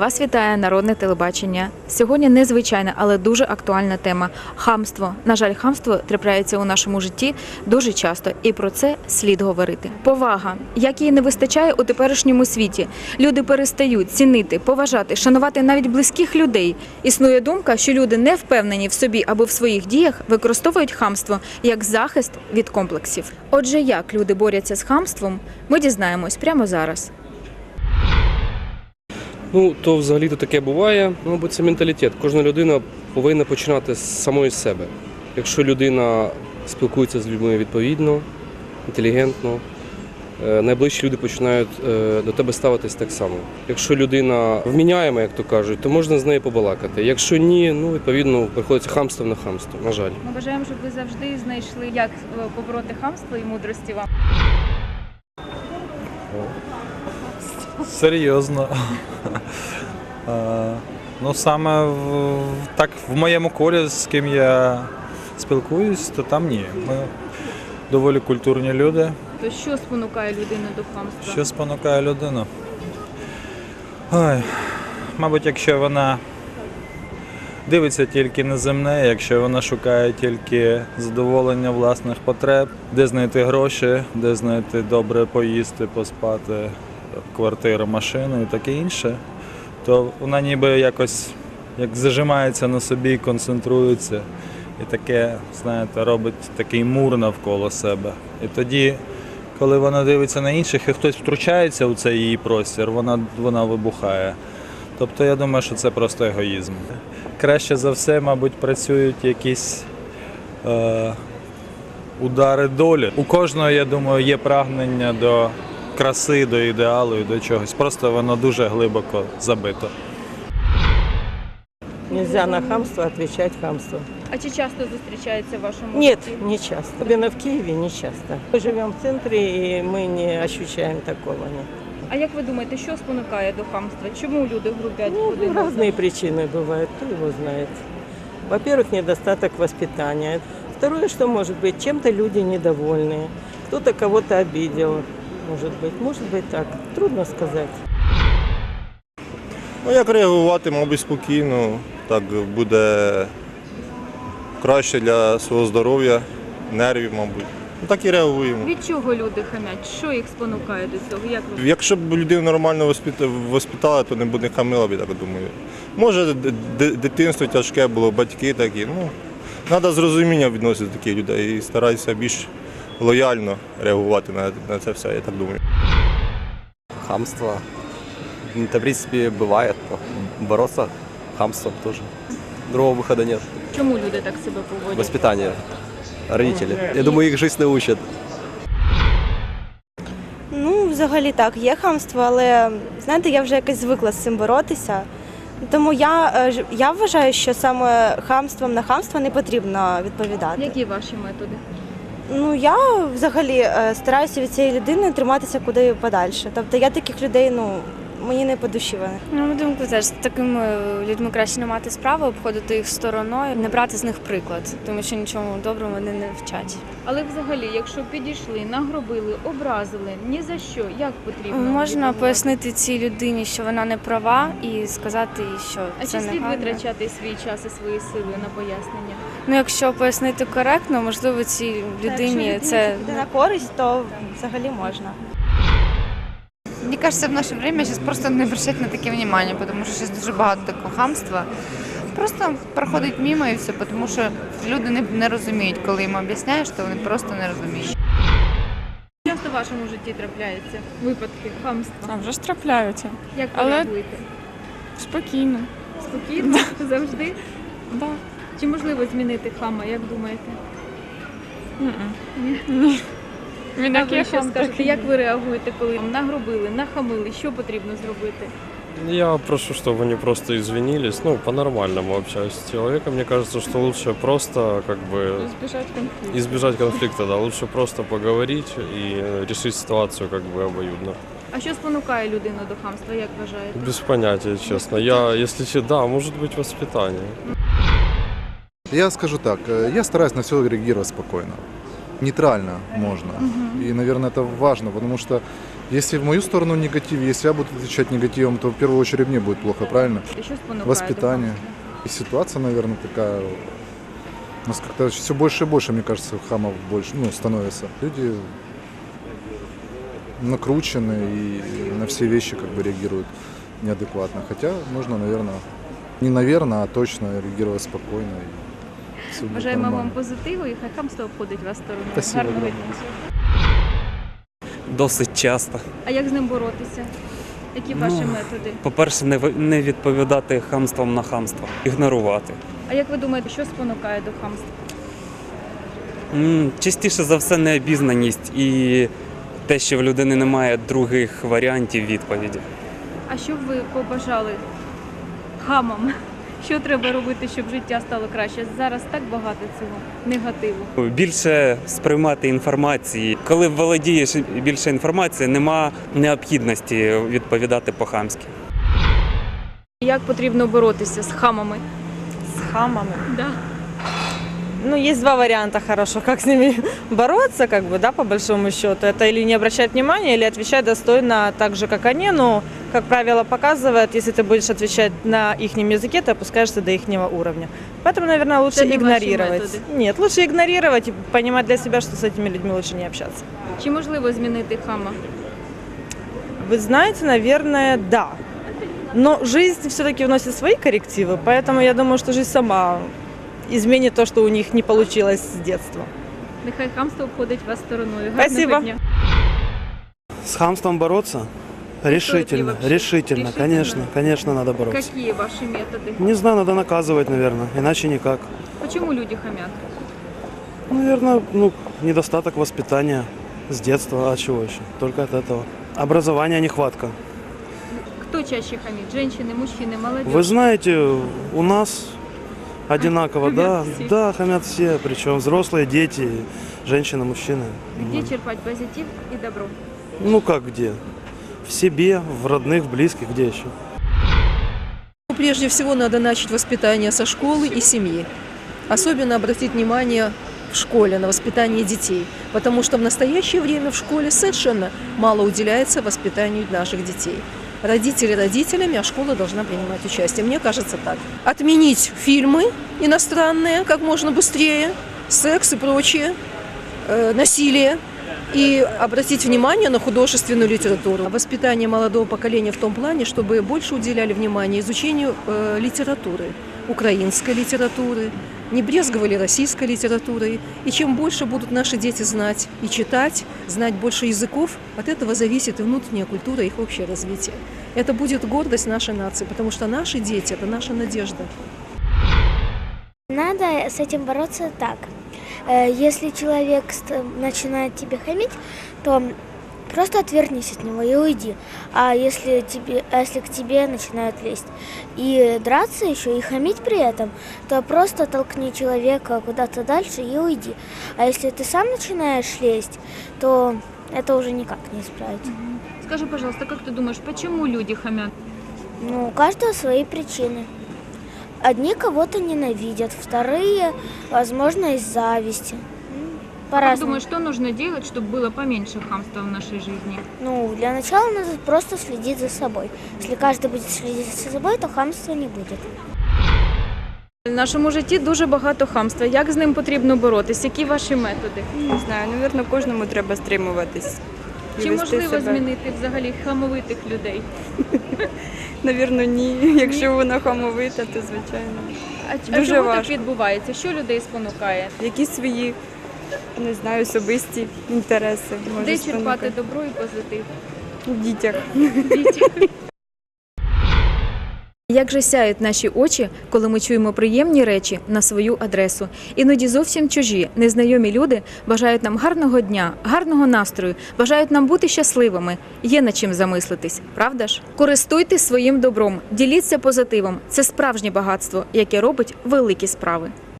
Вас вітає народне телебачення. Сьогодні незвичайна, але дуже актуальна тема хамство. На жаль, хамство трапляється у нашому житті дуже часто, і про це слід говорити. Повага, як її не вистачає у теперішньому світі. Люди перестають цінити, поважати, шанувати навіть близьких людей. Існує думка, що люди не впевнені в собі або в своїх діях використовують хамство як захист від комплексів. Отже, як люди борються з хамством, ми дізнаємось прямо зараз. Ну, то взагалі-то таке буває. Ну, бо це менталітет. Кожна людина повинна починати з самої себе. Якщо людина спілкується з людьми відповідно, інтелігентно, е, найближчі люди починають е, до тебе ставитись так само. Якщо людина вміняєма, як то кажуть, то можна з нею побалакати. Якщо ні, ну відповідно приходиться хамство на хамство, на жаль. Ми бажаємо, щоб ви завжди знайшли, як е, побороти хамство і мудрості вам. Серйозно. Ну, саме в, так, в моєму колі, з ким я спілкуюсь, то там ні. Ми доволі культурні люди. То що спонукає людину до хамства? Що спонукає людину? Ой, мабуть, якщо вона дивиться тільки на земне, якщо вона шукає тільки задоволення власних потреб, де знайти гроші, де знайти добре поїсти, поспати, квартиру, машину і таке інше, то вона ніби якось як зажимається на собі, концентрується і таке, знаєте, робить такий мур навколо себе. І тоді коли вона дивиться на інших і хтось втручається у цей її простір, вона, вона вибухає. Тобто я думаю, що це просто егоїзм. Краще за все, мабуть, працюють якісь е, удари долі. У кожного, я думаю, є прагнення до краси, до ідеалу і до чогось. Просто воно дуже глибоко забито. Нельзя на хамство отвечать хамством. А чи часто зустрічається в вашому Нет, житті? не часто. Особенно в Киеве не часто. Мы живем в центре, и мы не ощущаем такого. Нет. А як ви думаєте, що спонукає до хамства? Чому люди грубять Ну, один разные причины бывают, кто его знает. Во-первых, недостаток воспитания. Второе, что может быть, чем-то люди недовольны. Кто-то кого-то обидел, может быть. Может быть так. Трудно сказать. Ну, як реагувати, мабуть, спокійно. Так буде краще для свого здоров'я, нервів, мабуть. Ну, так і реагуємо. Від чого люди хамять? Що їх спонукає до цього? Як ви Якщо б людину нормально воспіта- воспитали, то не буде хамила, я так думаю. Може, д- д- дитинство тяжке було, батьки такі. Ну, треба з розумінням відносити до таких людей і старатися більш лояльно реагувати на, на це все, я так думаю. Хамство. Ну, Это, в принципе, бывает. но Бороться хамством тоже. Другого выхода нет. чому люди так себе поводять? Воспитание. Родители. Я думаю, их жизнь научат. Ну, взагалі так, є хамство, але знаєте, я вже якось звикла з цим боротися. Тому я, е, я вважаю, що саме хамством на хамство не потрібно відповідати. Які ваші методи? Ну я взагалі е, стараюся від цієї людини триматися куди подальше. Тобто я таких людей, ну мені не по душі вони. На мою думку, теж з такими людьми краще не мати справи, обходити їх стороною, не брати з них приклад, тому що нічому доброму вони не вчать. Але взагалі, якщо підійшли, нагробили, образили, ні за що, як потрібно? Можна пояснити цій людині, що вона не права, і сказати їй, що А це чи слід негарно. витрачати свій час і свої сили на пояснення? Ну, якщо пояснити коректно, можливо, цій людині це людині буде на користь, то взагалі можна. Мне кажется, в наше время сейчас просто не обращать на таке внимание, потому що зараз дуже багато такого хамства. Просто проходить мимо і все, тому що люди не, не розуміють, коли їм об'ясняєш, то вони просто не розуміють. Часто в вашому житті трапляються випадки хамства. А вже ж трапляються. Як ви Але- реагуєте? Спокійно. Спокійно? Завжди? Да. Чи можливо змінити хама, як думаєте? Він А як ви є що хам, скажете, так і як ви реагуєте, коли вам нагробили, нахамили? Що потрібно зробити? Я прошу, чтобы они просто извинились. Ну, по-нормальному общаюсь с человеком. Мне кажется, что лучше просто как бы збіжать конфлікт. избежать конфликта, да. Лучше просто поговорить и э, решить ситуацию как бы обоюдно. А що спонукає людину до хамства, як вважаєте? Без понятия, честно. Я, если че, да, может быть воспитание. Я скажу так, э, я стараюсь на все реагировать спокойно. Нейтрально можно. И, наверное, это важно, потому что Если в мою сторону негатив, если я буду отвечать негативом, то в первую очередь мне будет плохо, правильно? Спонукає? Воспитание. И ситуация, наверное, такая... У нас как-то все больше и больше, мне кажется, хамов больше, ну, становится. Люди накручены и на все вещи как бы реагируют неадекватно. Хотя нужно, наверное, не наверное, а точно реагировать спокойно. И будет Бажаємо вам позитиву і хай хамство обходить вас стороною. Спасибо Гарного дня. Досить часто. А як з ним боротися? Які ваші Ну, методи? По-перше, не, ви- не відповідати хамством на хамство, ігнорувати. А як ви думаєте, що спонукає до хамства? М, Частіше за все необізнаність і те, що в людини немає других варіантів відповіді. А що б ви побажали хамам? Що треба робити, щоб життя стало краще? Зараз так багато цього негативу. Більше сприймати інформації. Коли володієш більше інформації, нема необхідності відповідати по-хамськи. Як потрібно боротися з хамами? З хамами. Да. Ну, есть два варианта хороших, как с ними бороться, как бы, да, по большому счету. Это или не обращать внимания, или отвечать достойно так же, как они. Ну, как правило, показывает, если ты будешь отвечать на их языке, ты опускаешься до их уровня. Поэтому, наверное, лучше Это не игнорировать. методы. Нет, лучше игнорировать и понимать для себя, что с этими людьми лучше не общаться. Чи можливо змінити хама? Вы знаете, наверное, да. Но жизнь все-таки вносит свои коррективы, поэтому я думаю, что жизнь сама изменит то, что у них не получилось с детства. Нехай хамство обходить вас стороною. Спасибо. дня. С хамством бороться? Решительно, решительно, Решительно? конечно, конечно, надо бороться. Какие ваши методы? Не знаю, надо наказывать, наверное, иначе никак. Почему люди хамят? Наверное, ну, недостаток воспитания с детства, а чего еще? Только от этого. Образования нехватка. Кто чаще хамит? Женщины, мужчины, молодежь? Вы знаете, у нас одинаково, да, все. да, хамят все, причем взрослые, дети, женщины, мужчины. Где черпать позитив и добро? Ну как где? В себе, в родных, в близких, где еще? Прежде всего надо начать воспитание со школы и семьи. Особенно обратить внимание в школе на воспитание детей, потому что в настоящее время в школе совершенно мало уделяется воспитанию наших детей. Родители родителями, а школа должна принимать участие. Мне кажется так. Отменить фильмы иностранные как можно быстрее, секс и прочее, э, насилие, и обратить внимание на художественную литературу. Воспитание молодого поколения в том плане, чтобы больше уделяли внимание изучению э, литературы, украинской литературы, не брезговали российской литературой. И чем больше будут наши дети знать и читать, знать больше языков, от этого зависит и внутренняя культура, их общее развитие. Это будет гордость нашей нации, потому что наши дети – это наша надежда. Надо с этим бороться так. Э, Если человек ст- начинает тебе хамить, то просто отвернись от него и уйди. А если, тебе, а если к тебе начинают лезть и драться еще, и хамить при этом, то просто толкни человека куда-то дальше и уйди. А если ты сам начинаешь лезть, то это уже никак не исправить. Скажи, пожалуйста, как ты думаешь, почему люди хамят? Ну, у каждого свои причины. Одни кого-то ненавидят, вторые, возможно, из зависти. М, Как По-разному. думаешь, что нужно делать, чтобы было поменьше хамства в нашей жизни? Ну, для начала надо просто следить за собой. Если каждый будет следить за собой, то хамства не будет. В нашому житті дуже багато хамства. Як з ним потрібно боротись? Які ваші методи? Не знаю, напевно, кожному треба стримуватись. і Чи вести можливо себе. змінити взагалі хамовитих людей? Навірно, ні. Якщо вона хамовита, то звичайно. А, ч- а Дуже чому так важко. відбувається? Що людей спонукає? Якісь свої, не знаю, особисті інтереси. Може Де спонукати. черпати добро і позитив? в дітях. Як же сяють наші очі, коли ми чуємо приємні речі на свою адресу? Іноді зовсім чужі, незнайомі люди бажають нам гарного дня, гарного настрою, бажають нам бути щасливими. Є над чим замислитись, правда ж? Користуйтесь своїм добром, діліться позитивом. Це справжнє багатство, яке робить великі справи.